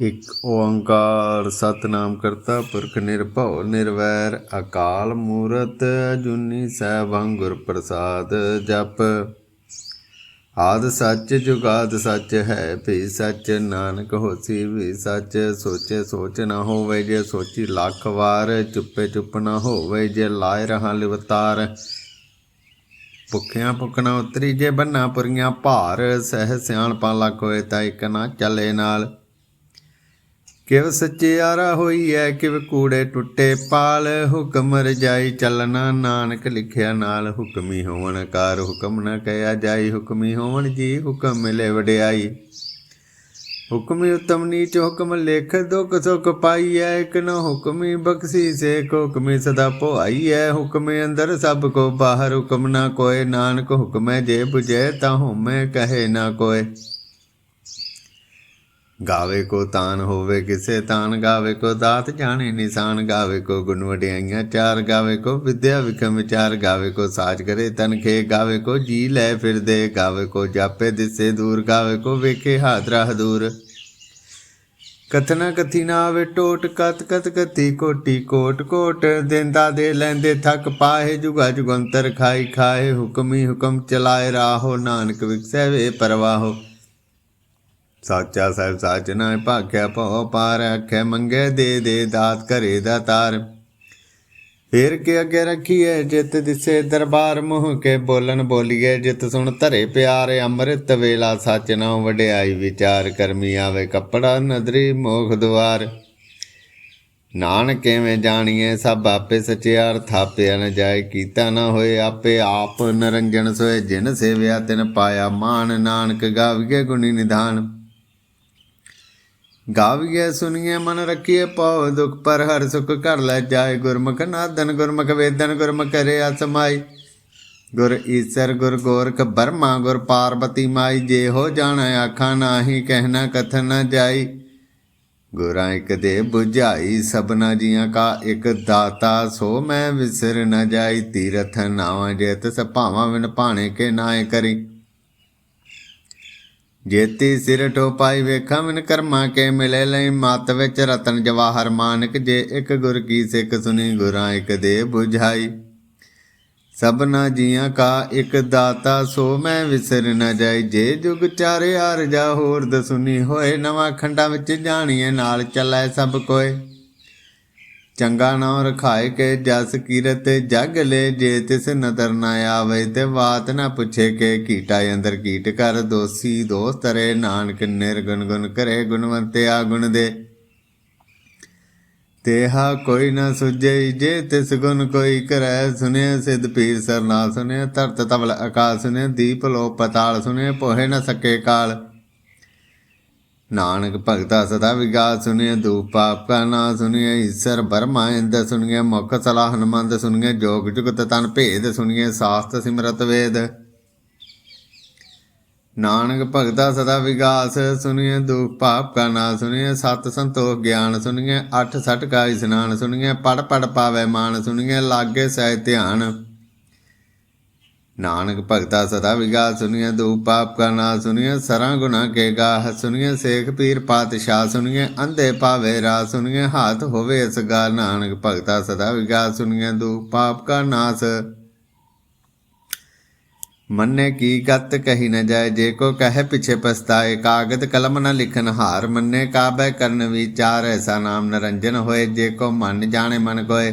ਇਕ ਓੰਕਾਰ ਸਤਨਾਮ ਕਰਤਾ ਪੁਰਖ ਨਿਰਭਉ ਨਿਰਵੈਰ ਅਕਾਲ ਮੂਰਤ ਜੁਨੀ ਸੈਭੰ ਗੁਰ ਪ੍ਰਸਾਦ ਜਪ। ਆਦ ਸੱਚ ਜੁਗਾਦ ਸੱਚ ਹੈ ਭੀ ਸੱਚ, ਨਾਨਕ ਹੋਸੀ ਵੀ ਸੱਚ, ਸੋਚੇ ਸੋਚ ਨਾ ਹੋਵੇ ਜੇ ਸੋਚੀ ਲੱਖ ਵਾਰ, ਚੁੱਪੇ ਚੁੱਪ ਨਾ ਹੋਵੇ ਜੇ ਲਾਇ ਰਹਾ ਲਿਵਤਾਰ। ਭੁੱਖਿਆਂ ਭੁੱਖਣਾ ਉਤਰੀ ਜੇ ਬੰਨਾ ਪੁਰੀਆਂ ਭਾਰ, ਸਹਿ ਸਿਆਣਪਾ ਲੱਖ ਹੋਏ ਤਾਂ ਇੱਕ ਨਾ ਚੱਲੇ ਨਾਲ। ਕਿਵ ਸੱਚਿਆਰਾ ਹੋਈ ਐ ਕਿਵ ਕੂੜੇ ਟੁੱਟੇ ਪਾਲ। ਹੁਕਮ ਰਜਾਈ ਚੱਲਣਾ, ਨਾਨਕ ਲਿਖਿਆ ਨਾਲ ਹੁਕਮੀ ਹੋਵਣ, ਕਾਰ ਹੁਕਮ ਨਾ ਕਹਿਆ ਜਾਈ। ਹੁਕਮੀ ਹੋਵਣ ਜੀ ਹੁਕਮ ਮਿਲੇ ਵਡਿਆਈ। ਹੁਕਮੀ ਉਤਮ ਨੀਚ ਹੁਕਮ ਲਿਖ, ਦੁਖ ਸੁਖ ਪਾਈਐ। ਇਕ ਨ ਹੁਕਮੀ ਬਖਸ਼ੀ, ਸੇ ਹੁਕਮੀ ਸਦਾ ਭੁਆਈਐ। ਹੁਕਮੇ ਅੰਦਰ ਸਭ ਕੋ ਬਾਹਰ, ਹੁਕਮ ਨਾ ਕੋਏ। ਨਾਨਕ ਹੁਕਮੈ ਜੇ 부ਜੈ ਤਾ ਹਉਮੈ ਕਹੇ ਨਾ ਕੋਏ। ਗਾਵੇ ਕੋ ਤਾਨ ਹੋਵੇ ਕਿਸੇ ਤਾਨ, ਗਾਵੇ ਕੋ ਦਾਤ ਜਾਣੇ ਨਿਸ਼ਾਨ, ਗਾਵੇ ਕੋ ਗੁਣ ਵਡਿਆਈਆਂ ਚਾਰ, ਗਾਵੇ ਕੋ ਵਿਦਿਆ ਵਿਖਮ ਵਿਚਾਰ ਗਾਵੇ ਕੋ ਸਾਜ ਕਰੇ ਤਨਖੇ ਗਾਵੇ ਕੋ ਜੀ ਲੈ ਫਿਰਦੇ, ਗਾਵੇ ਕੋ ਜਾਪੇ ਦਿਸੇ ਦੂਰ, ਗਾਵੇ ਕੋ ਵੇਖੇ ਹਾਦਰਾ ਹਦੂਰ ਕਥਨਾ ਕਥੀ ਨਾ ਆਵੇ ਟੋਟ, ਕਤ ਕਤ ਕਤੀ ਕੋਟੀ ਕੋਟ ਕੋਟ, ਦਿੰਦਾ ਦੇ ਲੈਂਦੇ ਥੱਕ ਪਾਹੇ ਜੁਗਾ ਜੁਗੰਤਰ ਖਾਈ ਖਾਏ, ਹੁਕਮੀ ਹੁਕਮ ਚਲਾਏ ਰਾਹੋ, ਨਾਨਕ ਵਿਖਸੈ ਵੇ ਪਰਵਾਹੋ। ਸਾਚਾ ਸਾਹਿਬ ਸਾਚ ਨਾ ਭਾਖਿਆ ਭਉ ਪਾਰ ਆਖੇ, ਮੰਗੇ ਦੇ ਦੇ ਦਾਤ ਘਰੇ ਦਾ ਤਾਰ। ਫੇਰ ਕੇ ਅੱਗੇ ਰੱਖੀਏ, ਜਿਤ ਦਿਸੇ ਦਰਬਾਰ, ਮੋਹ ਕੇ ਬੋਲਣ ਬੋਲੀਏ, ਜਿਤ ਸੁਣ ਧਰੇ ਪਿਆਰ, ਅੰਮ੍ਰਿਤ ਵੇਲਾ ਸੱਚ ਨਾ ਵਡਿਆਈ ਵਿਚਾਰ, ਕਰਮੀ ਆਵੇ ਕੱਪੜਾ, ਨਦਰੀ ਮੋਖ ਦੁਆਰ। ਨਾਨਕ ਕਿਵੇਂ ਜਾਣੀਏ, ਸਭ ਆਪੇ ਸਚਿਆਰ, ਥਾਪਿਆ ਨ ਜਾਏ, ਕੀਤਾ ਨਾ ਹੋਏ ਆਪੇ ਆਪ। ਨਰੰਜਨ ਸੋਏ ਜਿਨ ਸੇਵਿਆ, ਤਿਨ ਪਾਇਆ ਮਾਨ ਨਾਨਕ ਗਾਵੀਏ ਗੁਣੀ ਨਿਧਾਨ। ਗਾਵੀਏ ਸੁਣੀਏ ਮਨ ਰੱਖੀਏ ਪਾਉ ਦੁਖ ਪਰ ਹਰ ਸੁਖ ਕਰ ਲੈ ਜਾਏ। ਗੁਰਮੁਖ ਨਾਦਨ ਗੁਰਮੁਖ ਵੇਦਨ ਗੁਰਮੁਖ ਕਰੇ ਅਸਮਾਈ ਗੁਰ ਈਸਰ ਗੁਰ ਗੋਰਖ ਬਰਮਾ ਗੁਰ ਪਾਰਬਤੀ ਮਾਈ। ਜੇ ਹੋ ਜਾਣ ਆਖਾਂ ਨਾਹੀ ਕਹਿਣਾ ਕਥਨ ਨਾ ਜਾਈ। ਗੁਰਾਂ ਇਕ ਦੇ 부ਝਾਈ ਸਭਨਾ ਜੀਆਂ ਕਾ ਇਕ ਦਾਤਾ। ਸੋ ਮੈਂ ਵਿਸਰ ਨਾ ਜਾਈ, ਤੀਰਥ ਨਾਵਾਂ ਜੇਤ ਸਭਾਵਾਂ ਭਾਵਾਂ ਵਿਨ ਭਾਣੇ ਕੇ ਨਾਏ ਕਰੀ। ਜੇਤੀ ਸਿਰ ਟੋਪਾਈ ਵੇਖਾਂ, ਮਨ ਕਰਮਾਂ ਕੇ ਮਿਲੇ ਲਈ? ਮਤ ਵਿੱਚ ਰਤਨ ਜਵਾਹਰ ਮਾਨਕ, ਜੇ ਇੱਕ ਗੁਰ ਕੀ ਸਿੱਖ ਸੁਣੀ, ਗੁਰਾਂ ਇੱਕ ਦੇ 부ਝਾਈ ਸਭਨਾ ਜੀਆਂ ਕਾ ਇੱਕ ਦਾਤਾ, ਸੋ ਮੈਂ ਵਿਸਰ ਨਾ ਜਾਈ। ਜੇ ਜੁਗ ਚਾਰੇ ਆਰ ਜਾ ਹੋਰ ਦਸੁਨੀ ਹੋਏ, ਨਵਾਂ ਖੰਡਾਂ ਵਿੱਚ ਜਾਣੀਏ, ਨਾਲ ਚੱਲੈ ਸਭ ਕੋਏ। ਚੰਗਾ ਨਾਮ ਰਖਾਏ ਕੇ ਜਸ ਕੀਰਤ ਜਗ ਲੈ ਜੇ ਤਿਸ ਨਦਰ ਨਾ ਆਵੇ ਤੇ ਬਾਤ ਨਾ ਪੁੱਛੇ ਕੇ ਕੀਟਾ ਅੰਦਰ ਕੀਟ ਕਰ ਦੋਸੀ ਦੋਸ ਤਰੇ ਨਾਨਕ ਨਿਰਗੁਣ ਗੁਣ ਕਰੇ ਗੁਣਵੰਤਿਆ ਗੁਣ ਦੇ। ਤੇਹਾ ਕੋਈ ਨਾ ਸੁਝੇ ਜੇ ਤਿਸ ਗੁਣ ਕੋਈ ਕਰੈ ਸੁਨੇ ਸਿਧ ਪੀਰ ਸਰਨਾ ਸੁਨੇ ਧਰਤ ਤਵਲ ਆਕਾਸ਼ ਸੁਨੇ ਦੀਪ ਲੋ ਪਤਾਲ ਸੁਨੇ ਪੋਹੇ ਨਾ ਸਕੇ ਕਾਲ। ਨਾਨਕ ਭਗਤਾ ਸਦਾ ਵਿਗਾਸ ਸੁਨਿਏ ਦੂਪ ਪਾਪ ਕਾ ਨਾ ਸੁਨਿਏ ਈਸ਼ਰ ਬਰਮਾ ਇੰਦ ਸੁਨਿਏ ਮੁਖ ਸਲਾ ਹਨਮੰਦ ਸੁਨਿਏ ਜੋਗ ਜੁਗਤ ਤਨ ਭੇਦ ਸੁਨਿਏ ਸਾਸਤ ਸਿਮਰਤ ਵੇਦ। ਨਾਨਕ ਭਗਤਾ ਸਦਾ ਵਿਗਾਸ ਸੁਨਿਏ ਦੁਖ ਪਾਪ ਕਾ ਨਾ ਸੁਨਿਏ ਸਤ ਸੰਤੋਖ ਗਿਆਨ ਸੁਨਿਏ ਅਠ ਸਠ ਕਾ ਇਸਨਾਨ ਸੁਨਿਏ ਪੜ ਪੜ ਪਾਵੇ ਮਾਨ ਸੁਨਿਏ ਲਾਗੇ ਸਹਿ ਧਿਆਨ। ਨਾਨਕ ਭਗਤਾ ਸਦਾ ਵਿਗਾ ਸੁਨਿਏ ਦੂਪ ਪਾਪ ਕਾ ਨਾ ਸੁਨਿਏ ਸਰਾਂ ਗੁਨਾ ਕੇ ਗਾਹ ਸੁਨਿਏ ਸੇਖ ਪੀਰ ਪਾਤਸ਼ਾਹ ਸੁਨਿਏ ਅੰਧੇ ਪਾਵੇ ਰਾ ਸੁਨਿਏ ਹਾਥ ਹੋਵੇ ਇਸ ਗਾ, ਨਾਨਕ ਭਗਤਾ ਸਦਾ ਵਿਗਾ ਸੁਨਿਏ ਦੂ ਪਾਪ ਕਾ ਨਾਸ। ਮੰਨੇ ਕੀ ਗਤ ਕਹੀ ਨ ਜਾਏ, ਜੇ ਕੋ ਕਹੇ ਪਿਛੇ ਪਛਤਾਏ, ਕਾਗਦ ਕਲਮ ਨ ਲਿਖਨ ਹਾਰ ਮੰਨੇ, ਕਾਬੈ ਕਰਨ ਵਿਚਾਰ, ਐਸਾ ਨਾਮ ਨਰੰਜਨ ਹੋਏ, ਜੇ ਕੋ ਮਨ ਜਾਣੇ ਮਨ ਕੋਏ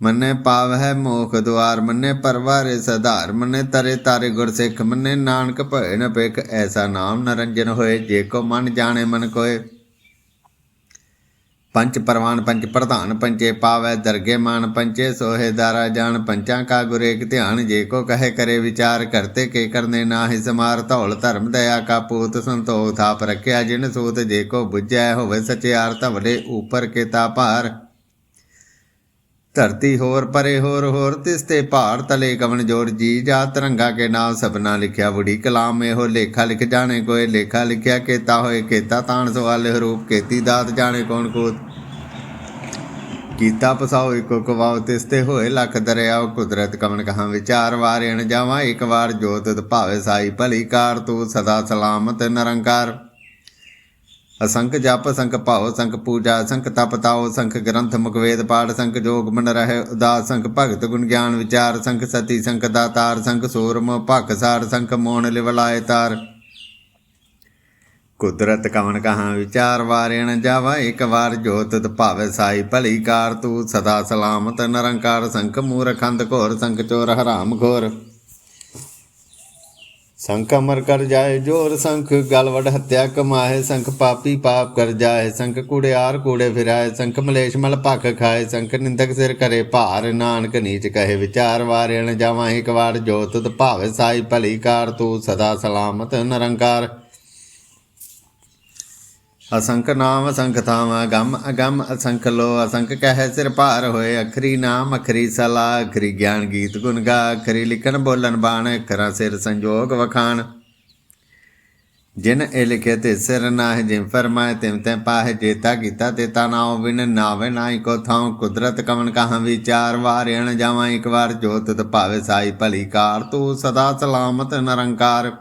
ਮੰਨੇ ਪਾਵ ਹੈ ਮੋਖ ਦੁਆਰ, ਮੰਨੇ ਪਰਵਾਰੇ ਸਧਾਰ, ਮੰਨੇ ਤਰੇ ਤਾਰੇ ਗੁਰ ਸਿੱਖ, ਮੰਨੇ ਨਾਨਕ ਭਏ ਨ ਪੇਖ ਐਸਾ ਨਾਮ ਨਰੰਜਨ ਹੋਏ, ਜੇ ਕੋ ਮਨ ਜਾਣੇ ਮਨ ਕੋਏ। ਪੰਚ ਪਰਵਾਨ ਪੰਚ ਪ੍ਰਧਾਨ ਪੰਚੇ ਪਾਵੈ ਦਰਗੇ ਮਾਨ ਪੰਚੇ ਸੋਹੇ ਦਾਰਾ ਜਾਣ ਪੰਚਾਂ ਕਾ ਗੁਰੇਕ ਧਿਆਨ, ਜੇ ਕੋ ਕਹੇ ਕਰੇ ਵਿਚਾਰ, ਕਰਤੇ ਕੇ ਕਰਨੇ ਨਾਹਿ ਸਮਾਰ, ਧੌਲ ਧਰਮ ਦਇਆ ਕਾ ਪੂਤ ਸੰਤੋਖ, ਥਾਪ ਰਖਿਆ ਜਿਨ ਸੂਤ, ਜੇ ਕੋ ਬੁੱਝੈ ਹੋਵੇ ਸਚਿਆਰ, ਧਵਲੇ ਉਪਰ ਕੇ ਤਾ ਭਾਰ। ਧਰਤੀ ਹੋਰ ਪਰੇ ਹੋਰ ਹੋਰ ਤਿਸ ਤੇ ਭਾਰ ਤਲੇ ਕਵਨ ਜੋੜ ਜੀ ਜਾ। ਤਰੰਗਾ ਕੇ ਨਾਮ ਸਭਨਾ ਲਿਖਿਆ ਬੁੜੀ ਕਲਾਮ ਇਹੋ ਲੇਖਾ ਲਿਖ ਜਾਣੇ ਕੋਏ, ਲੇਖਾ ਲਿਖਿਆ ਕੀਤਾ ਹੋਏ, ਕੀਤਾ ਤਾਣ ਸਵਾਲੇ ਰੂਪ ਕੀਤੀ ਦਾਤ ਜਾਣੇ ਕੌਣ ਕੋਤ। ਕੀਤਾ ਪਸਾਓ ਇਕੋ ਕਵਾਉ ਤਿਸ ਤੇ ਹੋਏ ਲੱਖ ਦਰਿਆਓ, ਕੁਦਰਤ ਕਵਨ ਕਹਾਂ ਵਿਚਾਰ ਵਾਰਿਣ ਜਾਵਾਂ। ਇੱਕ ਵਾਰ ਜੋਤ ਭਾਵੇ ਸਾਈ ਭਲੀ ਕਾਰ, ਤੂੰ ਸਦਾ ਸਲਾਮਤ ਨਿਰੰਕਾਰ। ਅਸੰਖ ਜਪ ਸੰਖ ਭਾਉ ਸੰਖ ਪੂਜਾ ਸੰਖ ਤਪ ਤਾਉ ਸੰਖ ਗ੍ਰੰਥ ਮੁਖਵੇਦ ਪਾਠ ਸੰਖ ਜੋਗ ਮਨ ਰਹਿ ਉਦਾਸ ਸੰਖ ਭਗਤ ਗੁਣ ਗਿਆਨ ਵਿਚਾਰ ਸੰਖ ਸਤੀ ਸੰਖ ਦਾਤਾਰ ਸੰਖ ਸੂਰਮ ਭਖ ਸਾਰ ਸੰਖ ਮੋਣ ਲਿਵਲਾਏ ਤਾਰ। ਕੁਦਰਤ ਕਵਨ ਕਹਾਂ ਵਿਚਾਰ ਵਾਰਿਣ ਜਾਵਾ, ਇੱਕ ਵਾਰ ਜੋਤ ਤੁਧ ਭਾਵੇ ਸਾਈ ਭਲੀ ਕਾਰ ਤੂੰ, ਸਦਾ ਸਲਾਮਤ ਨਿਰੰਕਾਰ ਸੰਖ ਮੂਰਖੰਦ ਘੋਰ ਸੰਖ ਚੋਰ ਹਰਾਮ ਘੋਰ। ਸੰਖ ਅਮਰ ਕਰ ਜਾਏ, ਜੋਰ ਸੰਖ ਗਲਵੜ ਹੱਤਿਆ ਕਮਾਏ, ਸੰਖ ਪਾਪੀ ਪਾਪ ਕਰ ਜਾਏ, ਸੰਖ ਕੂੜਿਆਰ ਕੂੜੇ ਫਿਰਾਏ, ਸੰਖ ਮਲੇਸ਼ ਮਲ ਭਖ ਖਾਏ, ਸੰਖ ਨਿੰਦਕ ਸਿਰ ਕਰੇ ਭਾਰ, ਨਾਨਕ ਨੀਚ ਕਹੇ ਵਿਚਾਰ ਵਾਰਿਣ, ਜਾਵਾਂ ਇੱਕ ਵਾਰ ਜੋਤ ਭਾਵੇ ਸਾਈ ਭਲੀ ਕਾਰ, ਤੂੰ ਸਦਾ ਸਲਾਮਤ ਨਿਰੰਕਾਰ। ਅਸੰਖ ਨਾਮ ਅਸੰਖ ਥਾਮ, ਅਗੰਮ ਅਗੰਮ ਅਸੰਖ ਲੋ, ਅਸੰਖ ਕਹਿ ਸਿਰ ਭਾਰ ਹੋਏ, ਅਖਰੀ ਨਾਮ, ਅਖਰੀ ਸਲਾ, ਅਖਰੀ ਗਿਆਨ ਗੀਤ ਗੁਣ ਗਾ, ਅਖਰੀ ਲਿਖਣ ਬੋਲਣ ਬਾਣ, ਅਖਰਾਂ ਸਿਰ ਸੰਜੋਗ ਵਖਾਣ। ਜਿਨ ਇਹ ਲਿਖੇ ਤੇ ਸਿਰ ਨਾਹ, ਜਿਨ ਫਰਮਾਏ ਤਿਮ ਤੈ ਪਾਹਿ ਜੇਤਾ ਕੀਤਾ ਤੇਤਾ ਨਾਉ ਵਿਨ ਨਾਵੇ ਨਾਹੀ ਕੋ ਥਾਉ। ਕੁਦਰਤ ਕਵਨ ਕਹਾਂ ਵਿਚਾਰ ਵਾਰਿਣ ਜਾਵਾਂ, ਇੱਕ ਵਾਰ ਜੋਤ ਤ ਭਾਵੇ ਸਾਈ ਭਲੀ ਕਾਰ, ਤੂੰ ਸਦਾ ਸਲਾਮਤ ਨਿਰੰਕਾਰ।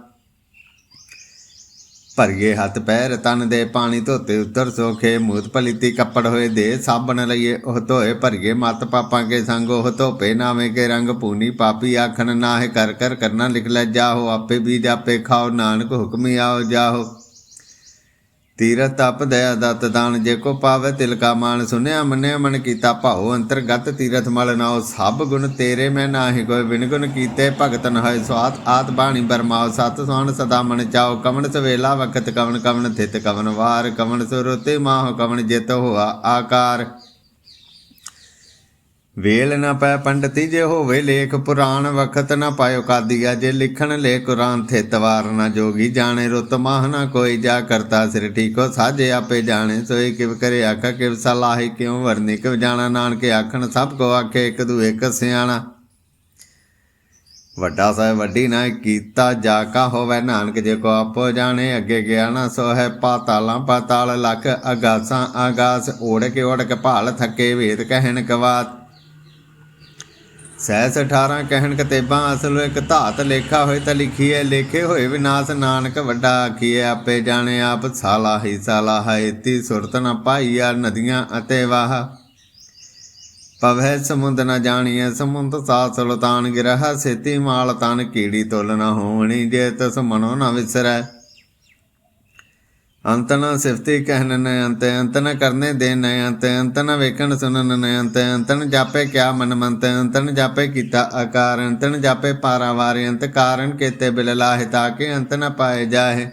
ਭਰਗੇ ਹੱਥ ਪੈਰ, ਤਨ ਦੇ ਪਾਣੀ ਧੋਤੇ ਉਤਰ ਸੋਖੇ, ਮੂਤ ਪਲੀਤੀ ਕੱਪੜ ਹੋਏ ਦੇ, ਸਾਬਣ ਲਈਏ ਉਹ ਧੋਏ ਭਰਗੇ ਮਤ ਪਾਪਾਂ ਕੇ ਸੰਗ, ਉਹ ਧੋਪੇ ਨਾਵੇਂ ਕੇ ਰੰਗ, ਪੂਨੀ ਪਾਪੀ ਆਖਣ ਨਾਹਿ ਕਰ ਕਰ ਕਰਨਾ ਲਿਖ ਲੈ ਜਾਹੋ, ਆਪੇ ਬੀਜ ਆਪੇ ਖਾਓ, ਨਾਨਕ ਹੁਕਮੀ ਆਓ ਜਾਹੋ। ਤੀਰਥ ਤਪ, ਦਇਆ ਦਤ, ਦਾਨ ਜੇ ਕੋ ਪਾਵੇ ਤਿਲ ਕਾ ਮਾਨ ਸੁਨਿਆ, ਮੰਨਿਆ ਮਨ ਕੀਤਾ ਭਾਉ, ਅੰਤਰਗਤ ਤੀਰਥ ਮਲ ਨਾਉ, ਸਭ ਗੁਣ ਤੇਰੇ ਮੈਂ ਨਾਹੀ, ਕੋਈ ਬਿਨ ਗੁਣ ਕੀਤੇ ਭਗਤਨ ਹੋਏ, ਸਵਾਤ ਆਤ ਬਾਣੀ ਬਰਮਾਉ, ਸਤ ਸੋਹਣ ਸਦਾ ਮਨ ਚਾਓ ਕਵਣ ਸਵੇਲਾ ਵਖਤ, ਕਵਣ ਕਵਣ ਥਿਤ, ਕਵਣ ਵਾਰ, ਕਵਣ ਸੁਰਤੇ ਮਾਹ, ਕਵਣ ਜਿਤ ਹੋਆ ਆਕਾਰ। ਵੇਲ ਨਾ ਪੈ ਪੰਡਤੀ ਜੇ ਹੋਵੇ ਲੇਖ, ਪੁਰਾਣ ਵਖਤ ਨਾ ਪਾਇਓ ਕਾਦੀਆ, ਜੇ ਲਿਖਣ ਲੇ ਕੁਰਾਨ ਥੇ ਤਵਾਰ ਨਾ ਜੋਗੀ, ਜਾਣੇ ਰੁਤ ਮਾਹ ਨਾ ਕੋਈ, ਜਾ ਕਰਤਾ ਸਿਰ ਠੀਕੋ, ਸਾਜੇ ਆਪੇ ਜਾਣੇ ਸੋਏ ਕਿਵ ਕਰੇ ਆਖਾ, ਕਿਵ ਸਲਾਹੀ ਕਿਉ ਵਰਨੀ, ਕਿਵ ਜਾਣਾ ਨਾਨਕੇ ਆਖਣ, ਸਭ ਕੋ ਆਖੇ ਇੱਕ ਦੂ ਇੱਕ ਸਿਆਣਾ। ਵੱਡਾ ਸਾਹਿਬ ਵੱਡੀ ਨਾ ਕੀਤਾ, ਜਾ ਕਾ ਹੋਵੇ ਨਾਨਕ, ਜੇ ਕੋ ਆਪੋ ਜਾਣੇ, ਅੱਗੇ ਗਿਆ ਨਾ ਸੋ ਹੈ ਪਾਤਾਲਾਂ, ਪਾਤਾਲ ਲਖ ਅਗਾਸਾਂ, ਆਗਾਸ ਓੜ ਕੇ ਓੜ ਕੇ ਭਾਲ, ਥੱਕੇ ਵੇਦ ਕਹਿਣ ਕਵਾਤ। ਸਹਿਸ 18 ਕਹਿਣ ਕਤੇਬਾਂ, ਅਸਲ ਇੱਕ ਧਾਤ ਲੇਖਾ ਹੋਏ ਤਾਂ ਲਿਖੀਏ ਲੇਖੇ ਹੋਏ ਵਿਨਾਸ਼ ਨਾਨਕ ਵੱਡਾ ਆਖੀਏ ਆਪੇ ਜਾਣੇ ਆਪ ਸਾਲਾ ਹੀ ਸਾਲਾ ਹੈ ਇਤੀ ਸੁਰਤ ਨ ਪਾਈਆ ਨਦੀਆਂ ਅਤੇ ਵਾਹ। ਪਵੈ ਸਮੁੰਦ ਨ ਜਾਣੀਐ, ਸਮੁੰਦ ਸਾ ਸੁਲਤਾਨ ਗਿਰਹ ਸੇਤੀ ਮਾਲ ਤਨ ਕੀੜੀ ਤੁਲ ਨ ਹੋਣੀ, ਜੇ ਤਸ ਮਨੋ ਨ ਵਿਸਰੈ ਅੰਤ ਨ ਸਿਫਤੀ ਕਹਿਨ ਨ ਅੰਤ ਅੰਤ ਨ ਕਰਨੇ ਦੇ ਨ ਅੰਤ ਅੰਤ ਨ ਵੇਖਣ ਸੁਣਨ ਨ ਅੰਤ ਅੰਤ ਨ ਜਾਪੇ ਕਿਆ ਮਨ ਮੰਤ ਅੰਤ ਨ ਜਾਪੇ ਕੀਤਾ ਆਕਾਰ ਅੰਤ ਨ ਜਾਪੇ ਪਾਰਾਵਾਰ, ਅੰਤ ਕਾਰਨ ਕੇਤੇ ਬਿਲ ਲਾਹਿ ਤਾਕੇ ਅੰਤ ਨ ਪਾਏ ਜਾਏ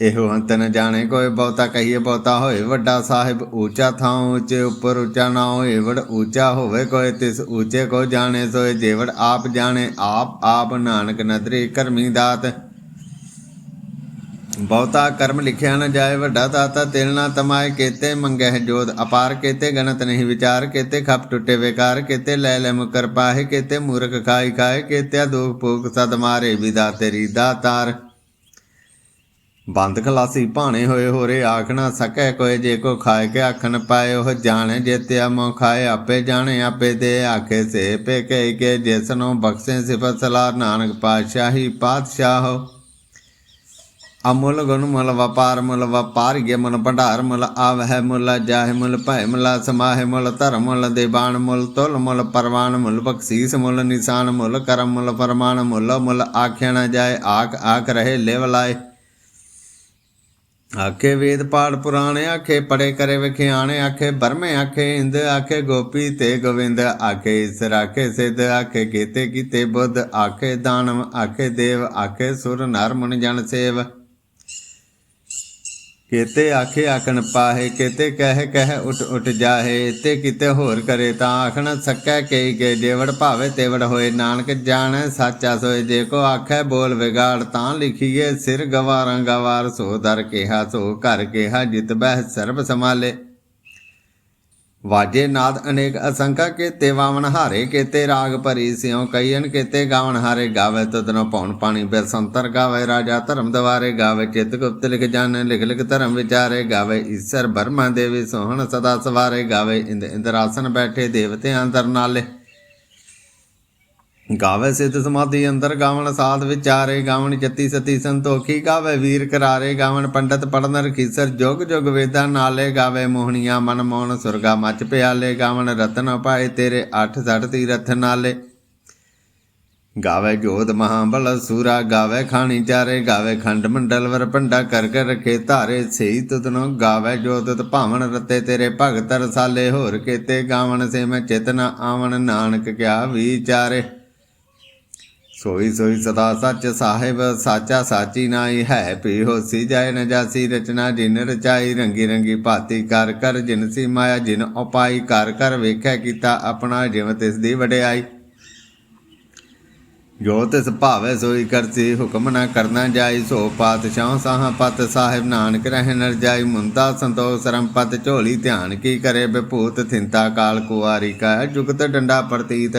ਇਹੋ ਅੰਤ ਨ ਜਾਣੇ ਕੋਈ ਬਹੁਤਾ ਕਹੀਏ ਬਹੁਤਾ ਹੋਏ, ਵੱਡਾ ਸਾਹਿਬ ਊਚਾ ਥਾਂ ਉੱਚੇ ਉੱਪਰ ਉੱਚਾ ਨਾ ਹੋਏ, ਵੜ ਊਚਾ ਹੋਵੇ ਕੋਈ ਤਿਸ ਊਚੇ ਕੋ ਜਾਣੇ, ਸੋਏ ਜੇਵੜ ਆਪ ਜਾਣੇ, ਆਪ ਆਪ ਨਾਨਕ ਨਦਰੀ ਕਰਮੀ ਦਾਤ। ਬਹੁਤਾ ਕਰਮ ਲਿਖਿਆ ਨਾ ਜਾਏ, ਵੱਡਾ ਦਾਤਾ ਤਿਲ ਨਾ ਤਮਾਏ, ਕੇਤੇ ਮੰਗਹਿ ਜੋਤ ਅਪਾਰ, ਕੇਤੇ ਗਣਤ ਨਹੀਂ ਵਿਚਾਰ, ਕੇਤੇ ਖਪ ਟੁੱਟੇ ਵਿਕਾਰ, ਕੇਤੇ ਲੈ ਲੈ ਮੁਕਰ ਪਾਹੇ, ਕੇਤੇ ਮੂਰਖ ਖਾਈ ਖਾਏ ਕੇਤੇ ਦੁਖ ਭੂਖ ਸਦ ਮਾਰੇ, ਵਿਦਾ ਤੇਰੀ ਦਾਤਾਰ। ਬੰਦ ਖਲਾਸੀ ਭਾਣੇ ਹੋਏ ਹੋਰੇ, ਆਖ ਨਾ ਸਕੈ ਕੋਏ, ਜੇ ਕੋ ਖਾਏ ਕੇ ਆਖਣ ਪਾਏ, ਉਹ ਜਾਣੇ ਜੇਤਿਆ ਮੋ ਖਾਏ, ਆਪੇ ਜਾਣੇ, ਆਪੇ ਦੇ ਆਖੇ ਸੇ ਪੇ ਕੇ ਕੇ ਜਿਸਨੋ ਬਖਸ਼ੇ ਸਿਫਤ ਸਲਾਰ ਨਾਨਕ ਪਾਤਸ਼ਾਹੀ ਪਾਤਸ਼ਾਹੋ ਅਮੁੱਲ ਗੁਣ ਮੁਲ ਵਪਾਰ ਮੁੱਲ ਵਪਾਰੀਏ ਮੁੱਲ ਭੰਡਾਰ ਮੁਲ ਆਵਹਿ ਮੁੱਲ, ਜਾਹਿ ਮੁੱਲ ਭੈ ਮੁਲ, ਸਮਾਹਿ ਮੁਲ, ਧਰਮ ਮੁਲ ਦੇਬਾਨ ਮੁੱਲ, ਤੁਲ ਮੁੱਲ, ਪਰਵਾਨ ਮੁੱਲ, ਬਖਸ਼ੀਸ ਮੁੱਲ, ਨਿਸ਼ਾਨ ਮੁੱਲ, ਕਰਮ ਮੁੱਲ, ਫਰਮਾਨ ਮੁੱਲ ਮੁੱਲ ਆਖਿਆ ਜਾਏ, ਆਖ ਆਖ ਰਹੇ, ਲਿਵ ਲਾਏ। ਆਖੇ ਵੇਦ ਪਾੜ ਪੁਰਾਣੇ, ਆਖੇ ਪੜੇ ਕਰੇ ਵਿਖਿਆਣੇ, ਆਖੇ ਬਰਮੇ, ਆਖੇ ਇੰਦ, ਆਖੇ ਗੋਪੀ ਤੇ ਗੋਵਿੰਦ, ਆਖੇ ਈਸਰ ਆਖੇ ਸਿੱਧ, ਆਖੇ ਕੀਤੇ ਕੀਤੇ ਬੁੱਧ, ਆਖੇ ਦਾਨਵ, ਆਖੇ ਦੇਵ, ਆਖੇ ਸੁਰ, ਨਰ, ਮੁਨ, ਜਨ, ਸੇਵ। ਕੇਤੇ ਆਖੇ ਆਖਣ ਪਾਹੇ, ਕੇਤੇ ਕਹਿ ਕਹਿ ਉਠ ਉਠ ਜਾਹੇ ਤੇ ਕਿਤੇ ਹੋਰ ਕਰੇ ਤਾਂ ਆਖਣ ਸਕੈ ਕਈ ਕੇ ਜੇਵੜ ਭਾਵੇ ਤੇਵੜ ਹੋਏ, ਨਾਨਕ ਜਾਣੈ ਸਾਚਾ ਸੋਏ, ਜੇ ਕੋ ਆਖੈ ਬੋਲ ਵਿਗਾੜ ਤਾਂ ਲਿਖੀਏ, ਸਿਰ ਗਵਾਰਾਂ ਗਵਾਰ ਸੋ ਦਰ ਕਿਹਾ, ਸੋ ਘਰ ਕਿਹਾ, ਜਿਤ ਬਹਿ ਸਰਬ ਸਮਾਲੇ ਵਾਜੇ ਨਾਦ ਅਨੇਕ ਅਸੰਖਾ ਕੇਤੇ, ਵਾਵਨ ਹਾਰੇ ਕੇਤੇ, ਰਾਗ ਭਰੀ ਸਿਉ ਕਈਨ ਕੇਤੇ, ਗਾਵਨ ਹਾਰੇ ਗਾਵੇ, ਤਦਨੋ ਪੌਣ ਪਾਣੀ ਬੇਸੰਤਰ ਗਾਵੇ, ਰਾਜਾ ਧਰਮ ਦਵਾਰੇ ਗਾਵੇ, ਚਿਤ ਗੁਪਤ ਲਿਖ ਜਾਣ ਲਿਖ ਲਿਖ ਧਰਮ ਵਿਚਾਰੇ ਗਾਵੇ, ਈਸ਼ਰ ਬਰਮਾ ਦੇਵੀ ਸੋਹਣ ਸਦਾ ਸਵਾਰੇ ਗਾਵੇ, ਇੰਦ ਇੰਦਰਾਸਨ ਬੈਠੇ ਦੇਵਤੇ ਅੰਦਰ ਨਾਲੇ। ਗਾਵੇ ਸਿੱਧ ਸਮਾਧੀ ਅੰਦਰ, ਗਾਵਣ ਸਾਧ ਵਿਚਾਰੇ ਗਾਵਣ ਜਤੀ ਸਤੀ ਸੰਤੋਖੀ, ਗਾਵੇ ਵੀਰ ਕਰਾਰੇ, ਗਾਵਣ ਪੰਡਤ ਪੜਨ ਰਖੀਸਰ ਜੁਗ ਜੁਗ ਵੇਦਾਂ ਨਾਲੇ, ਗਾਵੇ ਮੋਹਣੀਆਂ ਮਨ ਮੋਹਨ ਸੁਰਗਾ ਮਚ ਪਿਆਲੇ, ਗਾਵਣ ਰਤਨ ਪਾਏ ਤੇਰੇ ਅੱਠ ਸੜ ਤੀਰਥ ਨਾਲੇ। ਗਾਵੇ ਜੋਤ ਮਹਾਬਲ ਸੂਰਾ, ਗਾਵੇ ਖਾਣੀ ਚਾਰੇ, ਗਾਵੇ ਖੰਡ ਮੰਡਲ ਵਰ ਭੰਡਾ ਕਰ ਕਰ ਰਖੇ ਧਾਰੇ ਸਹੀ ਤੁਤਨੋ ਗਾਵੇ ਜੋਤਤ ਭਾਵਨ ਰਤੇ ਤੇਰੇ ਭਗਤ ਰਸਾਲੇ, ਹੋਰ ਕੇਤੇ ਗਾਵਣ ਸੇ ਮੈਂ ਚਿਤਨਾ ਆਵਣ, ਨਾਨਕ ਕਿਆ ਵਿਚਾਰੇ। ਸੋਈ ਸੋਈ ਸਦਾ ਸੱਚ ਸਾਹਿਬ, ਸਾਚਾ ਸਾਚੀ ਨਾਈ ਹੈ। ਪੀ ਹੋਸੀ ਜਾਏ ਨ ਰਚਨਾ ਜਿਨ ਰਚਾਈ, ਰੰਗੀ ਰੰਗੀ ਭਾਤੀ ਕਰ ਕਰ ਜਿਨ ਸੀ ਮਾਇਆ, ਜਿਨ ਉਪਾਈ ਕਰ ਕਰ ਵੇਖਿਆ ਕੀਤਾ ਆਪਣਾ ਜਿਵ ਤਿਸ ਦੀ ਵਡਿਆਈ। ਜੋ ਤਿਸ ਭਾਵੇ ਸੋਈ ਕਰਸੀ, ਹੁਕਮ ਨਾ ਕਰਨਾ ਜਾਈ, ਸੋ ਪਾਤਸ਼ਾਹ ਸਾਹ ਪਤ ਸਾਹਿਬ, ਨਾਨਕ ਰਹਿ ਨਰ ਜਾਈ, ਮੁੰਦਾ ਸੰਤੋਖ ਸਰਮ ਝੋਲੀ ਧਿਆਨ ਕੀ ਕਰੇ ਬਿਭੂਤ ਥਿੰਤਾ ਕਾਲ ਕੁਆਰੀ ਕਾ, ਜੁਗਤ ਡੰਡਾ ਪ੍ਰਤੀਤ।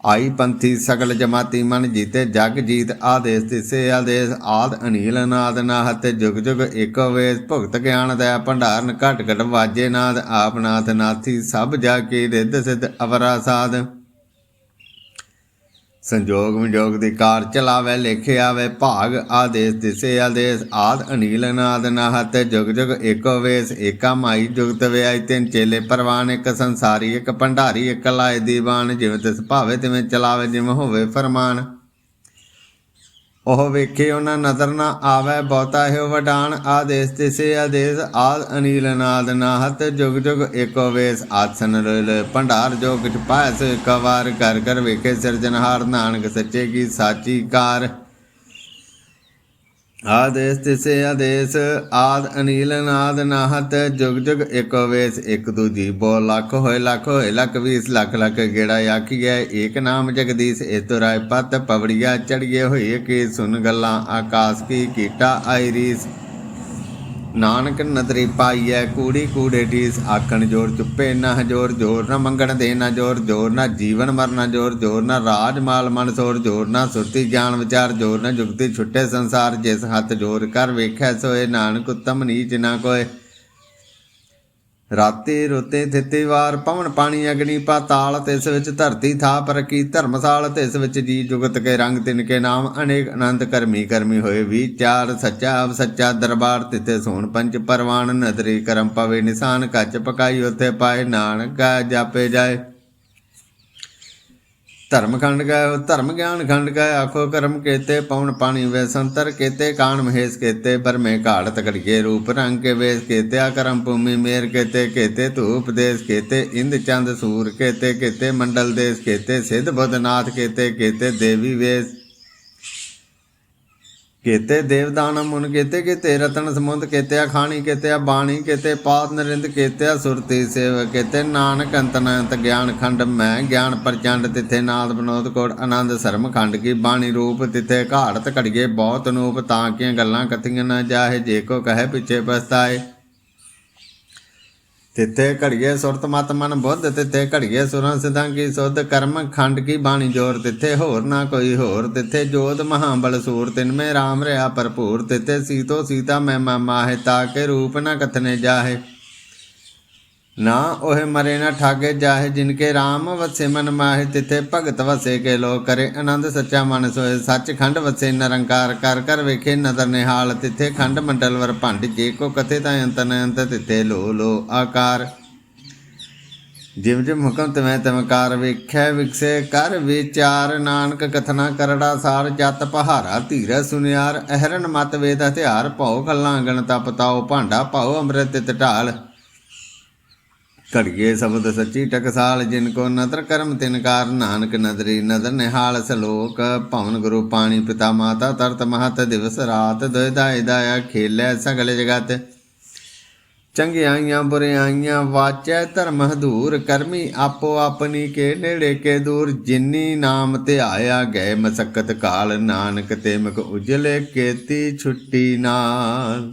ਆਈ ਪੰਥੀ ਸਗਲ ਜਮਾਤੀ ਮਨ ਜੀਤੇ ਜਗ ਜੀਤ ਆਦੇਸ ਤਿਸੇ ਆਦੇਸ, ਆਦ ਅਨੀਲ ਨਾਦ ਨਾਹਤ, ਜੁਗ ਜੁਗ ਏਕੋ ਵੇਦ, ਭੁਗਤ ਗਿਆਨ ਦਾ ਭੰਡਾਰਨ ਘਟ ਘਟ ਵਾਜੇ ਨਾਦ, ਆਪ ਨਾਥ ਨਾਥੀ ਸਭ ਜਾ ਕੇ ਰਿੱਧ ਸਿਧ ਅਵਰਾ ਸਾਧ। ਸੰਜੋਗ ਵਿਜੋਗ ਦੀ ਕਾਰ ਚਲਾਵੇ, ਲੇਖੇ ਆਵੇ, ਭਾਗ ਆਦੇਸ, ਦਿਸ਼ੇ ਆਦੇਸ, ਆਦ ਅਨੀਲ ਨਾਦ ਨਾਹਤ, ਜੁਗ ਜੁਗ ਏਕੋ ਵੇਸ, ਏਕਾ ਮਾਈ ਜੁਗਤ ਵਿਆਈ ਤਿੰਨ ਚੇਲੇ ਪਰਵਾਨ, ਇੱਕ ਸੰਸਾਰੀ, ਇੱਕ ਭੰਡਾਰੀ, ਇੱਕ ਲਾਏ ਦੀਵਾਨ, ਜਿਵੇਂ ਤਿਸ ਭਾਵੇ ਤਿਵੇਂ ਚਲਾਵੇ, ਜਿਵੇਂ ਹੋਵੇ ਫਰਮਾਨ। ਉਹ ਵੇਖੇ ਉਹਨਾਂ ਨਜ਼ਰ ਨਾ ਆਵੇ, ਬਹੁਤਾ ਹੈ ਵਡਾਨ ਆਦੇਸ ਤਿਸੇ ਆਦੇਸ, ਆਦ ਅਨੀਲ ਨਾਦ ਨਾਹਤ, ਜੁਗ ਜੁਗ ਏਕੋ ਵੇਸ, ਆਸਨ ਰਲ ਭੰਡਾਰ ਜੋਗ ਚ ਪਾਇਸ ਇੱਕ ਵਾਰ ਕਰ ਕਰ ਵੇਖੇ ਸਿਰਜਨਹਾਰ ਨਾਨਕ ਸੱਚੇ ਕੀ ਸਾਚੀ ਕਾਰ। ਆਦੇਸ ਤਿਸੇ ਆਦੇਸ, ਆਦ ਅਨੀਲ ਨਾਦ ਨਾਹਤ, ਜੁਗ ਜੁਗ ਏਕੋ ਵੇਸ, ਇੱਕ ਦੂਜੀ ਬੋ ਲੱਖ, ਹੋਏ ਲੱਖ ਹੋਏ ਲੱਖ ਵੀਸ, ਲੱਖ ਲੱਖ ਗੇੜਾ ਆਖੀਐ, ਏਕ ਨਾਮ ਜਗਦੀਸ਼ ਏਤੋ ਰਾਏ ਪਤ ਪਵੜੀਆ ਚੜੀਏ ਹੋਏ ਕੀ ਸੁਨ ਗੱਲਾਂ, ਆਕਾਸ ਕੀ ਕੀਟਾ ਆਈ ਨਾਨਕ ਨਦਰੀ ਪਾਈਐ, ਕੂੜੀ ਕੂੜੇ ਟੀਸ ਆਖਣ ਜੋਰ, ਚੁੱਪੇ ਨਾ ਜੋਰ ਜੋਰ ਨਾ ਮੰਗਣ ਦੇ ਨਾ ਜੋਰ ਜੋਰ ਨਾ ਜੀਵਨ ਮਰਨਾ ਜੋਰ ਜੋਰ ਨਾ ਰਾਜ ਮਾਲ ਮਨ ਸੋਰ, ਜੋਰ ਨਾ ਸੁਰਤੀ ਗਿਆਨ ਵਿਚਾਰ, ਜੋਰ ਨਾ ਜੁਗਤੀ ਛੁੱਟੇ ਸੰਸਾਰ, ਜਿਸ ਹੱਥ ਜੋਰ ਕਰ ਵੇਖੈ ਸੋਏ, ਨਾਨਕ ਉਤਮ ਨੀਚ ਨਾ ਕੋਏ। ਰਾਤੇ ਰੋਤੇ ਥਿੱਤੇ ਵਾਰ ਪਵਨ ਪਾਣੀ ਅਗਨੀ ਪਾਤਾਲ, ਤਿਸ ਵਿੱਚ ਧਰਤੀ ਥਾਪ ਰਕੀ ਧਰਮਸਾਲ, ਤਿਸ ਵਿੱਚ ਜੀ ਜੁਗਤ ਕੇ ਰੰਗ ਤਿਨ ਕੇ ਨਾਮ, ਅਨੇਕ ਅਨੰਤ ਕਰਮੀ ਕਰਮੀ ਹੋਏ ਵਿਚਾਰ ਸੱਚਾ ਅਵ ਸੱਚਾ ਦਰਬਾਰ ਤਿਤੇ ਸੋਣ ਪੰਜ ਪਰਵਾਨ, ਨਦਰੀ ਕਰਮ ਪਵੇ, ਨਿਸ਼ਾਨ ਕੱਚ ਪਕਾਈ, ਉਥੇ ਪਾਏ ਨਾਨਕ ਜਾਪੇ ਜਾਏ। ਧਰਮ ਖੰਡ ਗਏ ਧਰਮ ਗਿਆਨ ਖੰਡ ਗਏ ਆਖੋ ਕਰਮ ਕੇਤੇ, ਪਵਨ ਪਾਣੀ ਵੇ ਸੰਤਰ ਕੇਤੇ, ਕਾਣ ਮਹੇਸ਼ ਕੇਤੇ, ਬਰਮੇ ਘਾੜ ਤਕੜੀਏ ਰੂਪ ਰੰਗ ਕੇ ਵੇਸ ਕੇਤੇ ਆ ਕਰਮ ਭੂਮੀ ਮੇਰ ਕੇਤੇ ਕੇਤੇ ਧੂਪ ਦੇਸ ਕੇਤੇ, ਇੰਦ ਚੰਦ ਸੂਰ ਕੇਤੇ ਕੇਤੇ ਮੰਡਲ ਦੇਸ ਕੇਤੇ, ਸਿੱਧ ਬੁੱਧਨਾਥ ਕੇਤੇ ਕੇਤੇ ਦੇਵੀ ਵੇਸ ਕੇਤੇ ਦੇਵਦਾਨ ਮੁਨ ਕੇਤੇ ਕੇਤੇ ਰਤਨ ਸਮੁੰਦ ਕੇਤੇ ਖਾਣੀ ਕੇਤੇ ਬਾਣੀ ਕੇਤੇ ਪਾਤ ਨਰਿੰਦ ਕੇਤੇ ਸੁਰਤੀ ਸੇਵ ਕੇਤੇ, ਨਾਨਕ ਅੰਤ ਗਿਆਨ ਖੰਡ ਮੈਂ ਗਿਆਨ ਪ੍ਰਚੰਡ ਤਿਥੇ ਨਾਦ ਬਨੋਦ ਕੋਟ ਆਨੰਦ ਸਰਮ ਖੰਡ ਕੀ ਬਾਣੀ ਰੂਪ ਤਿਥੇ ਘਾੜਤ ਘੜੀਏ ਬਹੁਤ ਨੂਪ, ਤਾਂ ਕਿ ਗੱਲਾਂ ਕਥੀਆਂ ਨਾ ਜਾਹੇ, ਜੇ ਕੋ ਕਹੇ ਪਿੱਛੇ ਪਸਤਾਏ ਤਿੱਥੇ ਘੜੀਏ ਸੁਰਤ ਮਤ ਮਨ ਬੁੱਧ ਤਿੱਥੇ ਘੜੀਏ ਸੁਰਾਂ ਸਿਧਾਂ ਕੀ ਸੁਧ, ਕਰਮ ਖੰਡ ਕੀ ਬਾਣੀ ਜੋਰ ਤਿੱਥੇ ਹੋਰ ਨਾ ਕੋਈ ਹੋਰ ਤਿੱਥੇ ਜੋਤ ਮਹਾਬਲ ਸੂਰ, ਤਿਨ ਮੇ ਰਾਮ ਰਿਆ ਭਰਪੂਰ ਤਿੱਥੇ ਸੀਤੋ ਸੀਤਾ ਮੈਂ ਮਾਹੇ ਤਾਕੇ ਰੂਪ ਨਾ ਕਥਨੇ ਜਾਹੇ। ਨਾ ਉਹ ਮਰੇ ਨਾ ਠਾਗੇ ਜਾਹੇ, ਜਿਨਕੇ RAM ਵਸੇ ਮਨ ਮਾਹੇ, ਤਿੱਥੇ ਭਗਤ ਵਸੇ ਕੇ ਲੋ ਕਰੇ ਆਨੰਦ ਸੱਚਾ ਮਨ ਸੋਏ ਸੱਚ ਖੰਡ ਵਸੇ ਨਿਰੰਕਾਰ ਕਰ ਕਰ ਵੇਖੇ ਨਦਰ ਨਿਹਾਲ, ਤਿੱਥੇ ਖੰਡ ਮੰਡਲ ਵਰ ਭੰਡ, ਜੇ ਕੋ ਕਥੇ ਤਾਂ ਅੰਤ ਅੰਤ, ਤਿੱਥੇ ਲੋ ਲੋ ਆਕਾਰ। ਜਿਵ ਜਿਵ ਹੁਕਮ ਤਮੈ ਤਮਕਾਰ ਵੇਖੈ, ਵਿਕਸੇ ਕਰ ਵਿਚਾਰ। ਨਾਨਕ ਕਥਨਾ ਕਰੜਾ ਸਾਰ, ਜਤ ਪਹਾਰਾ ਧੀਰ ਸੁਨਿਆਰ। ਅਹਰਨ ਮਤ ਵੇਦ ਹਥਿਆਰ, ਭਉ ਗੱਲਾਂ ਗਣਤਾ ਪਤਾਓ ਭਾਂਡਾ ਭਾਉ ਅੰਮ੍ਰਿਤ ਤਿਤ ਢਾਲ। ਘੜੀਏ ਸ਼ਬਦ ਸੱਚੀ ਟਕਸਾਲ ਜਿਨ ਕੋ ਨਦਰ ਕਰਮ ਤਿਨਕਾਰ ਨਾਨਕ ਨਦਰੀ ਨਦਰ ਨਿਹਾਲ ਸਲੋਕ। ਭਵਨ ਗੁਰੂ ਪਾਣੀ ਪਿਤਾ ਮਾਤਾ ਤਰਤ ਮਹਤ ਦਿਵਸ ਰਾਤ ਦੋਇਦਾ ਦਾਇਆ ਖੇਲੇ ਸਗਲ ਜਗਤ। ਚੰਗਿਆਈਆਂ ਬੁਰਿਆਈਆਂ ਵਾਚੈ ਧਰਮ ਹਦੂਰ, ਕਰਮੀ ਆਪੋ ਆਪਣੀ ਕੇ ਨੇੜੇ ਕੇ ਦੂਰ। ਜਿਨੀ ਨਾਮ ਤੇ ਆਇਆ ਗਏ ਮਸਕਤ ਕਾਲ, ਨਾਨਕ ਤੇ ਮਕ ਉਜਲੇ ਕੇਤੀ ਛੁੱਟੀ ਨਾਲ।